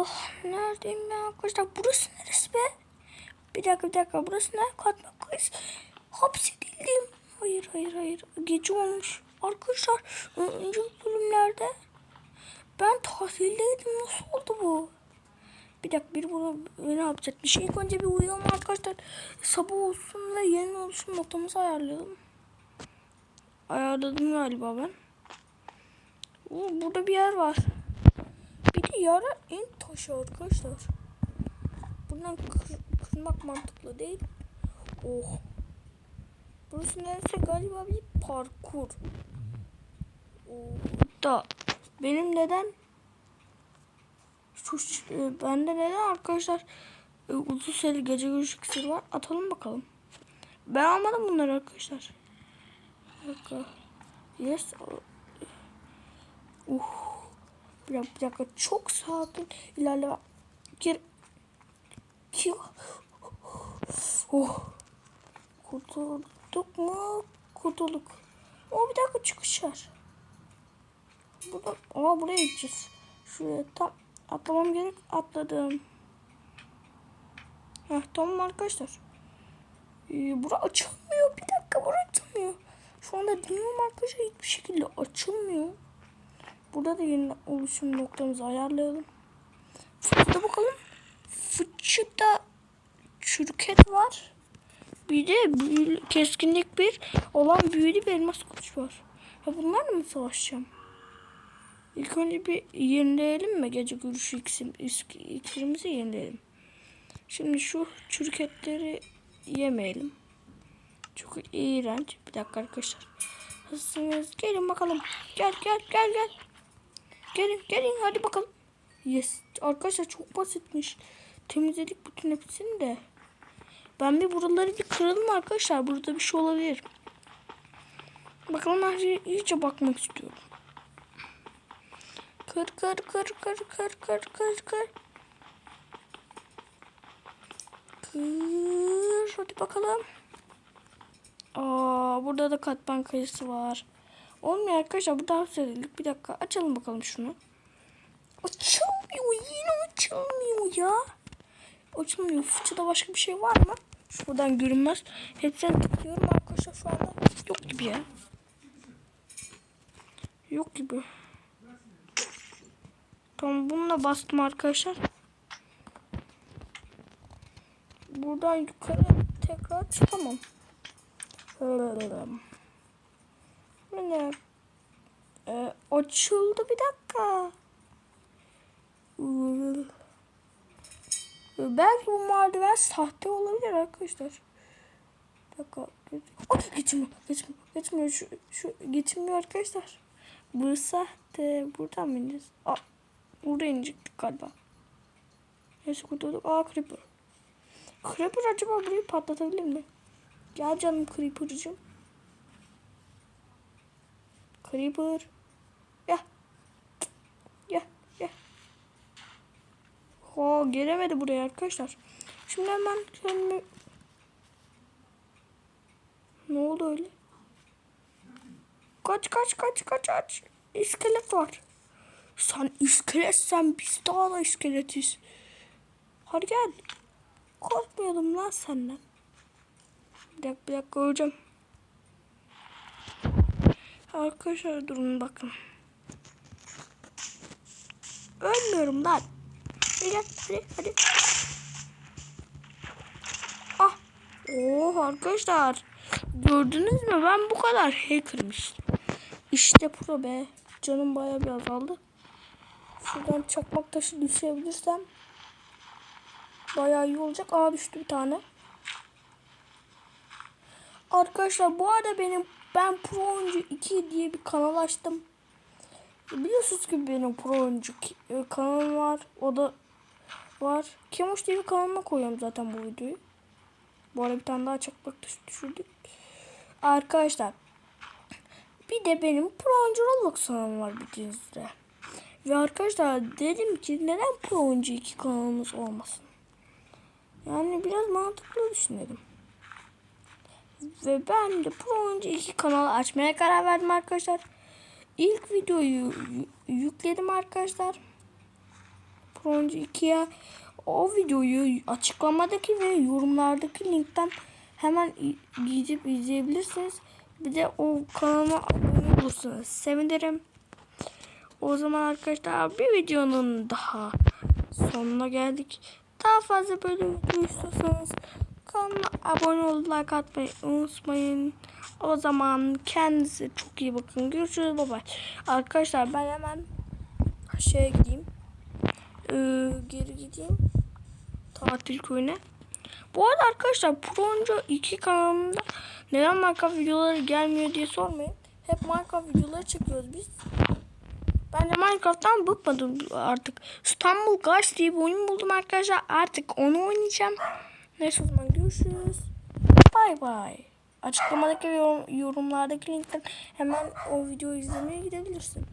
Oh neredeyim ben arkadaşlar? Burası neresi be? Bir dakika bir dakika burası ne? Katma kız. Hapsedildim. Hayır hayır hayır. Gece olmuş. Arkadaşlar önce bölümlerde ben tatildeydim. Nasıl oldu bu? Bir dakika bir bunu ne yapacakmış? İlk önce bir uyuyalım arkadaşlar. Sabah olsun ve yeni oluşum noktamızı ayarlayalım. Ayarladım galiba ben. Burada bir yer var. Bir de yara taşı arkadaşlar. Buradan kır- kırmak mantıklı değil. Oh. Burası neresi galiba bir parkur. Oh. Da benim neden şu e, bende neden arkadaşlar e, uzun süreli gece görüş iksir var. Atalım bakalım. Ben almadım bunları arkadaşlar. Yes. Uh. Bir dakika, bir dakika. Çok sakin ilerle. Gir. Gir. Oh. Kurtulduk mu? Kurtulduk. O bir dakika çıkış var. Burada, ama buraya gideceğiz. Şuraya tam atlamam gerek. Atladım. Heh, tamam arkadaşlar. Ee, bura açılmıyor. Bir dakika bura açılmıyor. Şu anda dinliyorum arkadaşlar hiçbir şekilde açılmıyor. Burada da yeni oluşum noktamızı ayarlayalım. Fıçıda bakalım. Fıçıda çürüket var. Bir de büyülü, keskinlik bir olan büyülü bir elmas kılıç var. Ya bunlarla mı savaşacağım? İlk önce bir yenileyelim mi? Gece görüşü iksir, isk- iksirimizi yenileyelim. Şimdi şu çürüketleri yemeyelim. Çok iğrenç. Bir dakika arkadaşlar. Hızlısınız. Gelin bakalım. Gel gel gel gel. Gelin gelin hadi bakalım. Yes. Arkadaşlar çok basitmiş. Temizledik bütün hepsini de. Ben bir buraları bir kıralım arkadaşlar. Burada bir şey olabilir. Bakalım her şeye iyice bakmak istiyorum. Kır kır kır kır kır kır kır kır. Kır. Hadi bakalım. Aa, burada da katman kayısı var. Olmuyor arkadaşlar. Bu daha serilik. Bir dakika. Açalım bakalım şunu. Açılmıyor. Yine açılmıyor ya. Açılmıyor. Fıçıda başka bir şey var mı? Şuradan görünmez. Hepsini tıklıyorum arkadaşlar şu anda. Yok gibi ya. Yok gibi. Tamam bununla bastım arkadaşlar. Buradan yukarı tekrar çıkamam. Bu ne? Ee, açıldı bir dakika. Ee, Belki bu merdiven sahte olabilir arkadaşlar. Bir dakika. Oh, geçmiyor, geçmiyor, geçmiyor. Şu, şu geçmiyor arkadaşlar. Bu sahte. Buradan mı ineceğiz? Aa, burada inecektik galiba. Neyse kurtulduk. Aa Creeper. Creeper acaba burayı patlatabilir mi? Gel canım Creeper'cığım. Creeper. Ya. Ya. Ya. Ha gelemedi buraya arkadaşlar. Şimdi hemen kendimi... Ne oldu öyle? Kaç kaç kaç kaç kaç. İskelet var. Sen iskeletsen biz daha da iskeletiz. Hadi gel. Korkmayalım lan senden. Bir dakika bir dakika öleceğim. Arkadaşlar durun bakın. Ölmüyorum lan. Hadi hadi hadi. Ah. Oo arkadaşlar. Gördünüz mü ben bu kadar hackermiş. İşte pro be. Canım bayağı bir azaldı. Şuradan çakmak taşı düşebilirsem bayağı iyi olacak. Aa düştü bir tane. Arkadaşlar bu arada benim ben Pro Oyuncu 2 diye bir kanal açtım. Biliyorsunuz ki benim Pro Oyuncu e, kanalım var. O da var. Kemoş diye bir kanalıma koyuyorum zaten bu videoyu. Bu arada bir tane daha çakmak düşürdük. Arkadaşlar bir de benim Pro Oyuncu Roblox kanalım var bildiğiniz üzere. Ve arkadaşlar dedim ki neden Pro Oyuncu 2 kanalımız olmasın? Yani biraz mantıklı düşünelim. Ve ben de Pro Oyuncu 2 kanalı açmaya karar verdim arkadaşlar. İlk videoyu yü- yükledim arkadaşlar. Bronze 2'ye o videoyu açıklamadaki ve yorumlardaki linkten hemen gidip izleyebilirsiniz. Bir de o kanalıma abone olursanız sevinirim. O zaman arkadaşlar bir videonun daha sonuna geldik. Daha fazla video istiyorsanız kanalıma abone olup like atmayı unutmayın. O zaman kendinize çok iyi bakın. Görüşürüz. Bye. Arkadaşlar ben hemen şeye gideyim. Ee, geri gideyim. Tatil köyüne. Bu arada arkadaşlar Pronco 2 kanalımda neden Minecraft videoları gelmiyor diye sormayın. Hep Minecraft videoları çekiyoruz biz. Ben de Minecraft'tan bıkmadım artık. İstanbul Guys diye bir oyun buldum arkadaşlar. Artık onu oynayacağım. Neyse o zaman görüşürüz. Bay bay. Açıklamadaki ve yorum- yorumlardaki linkten hemen o videoyu izlemeye gidebilirsin.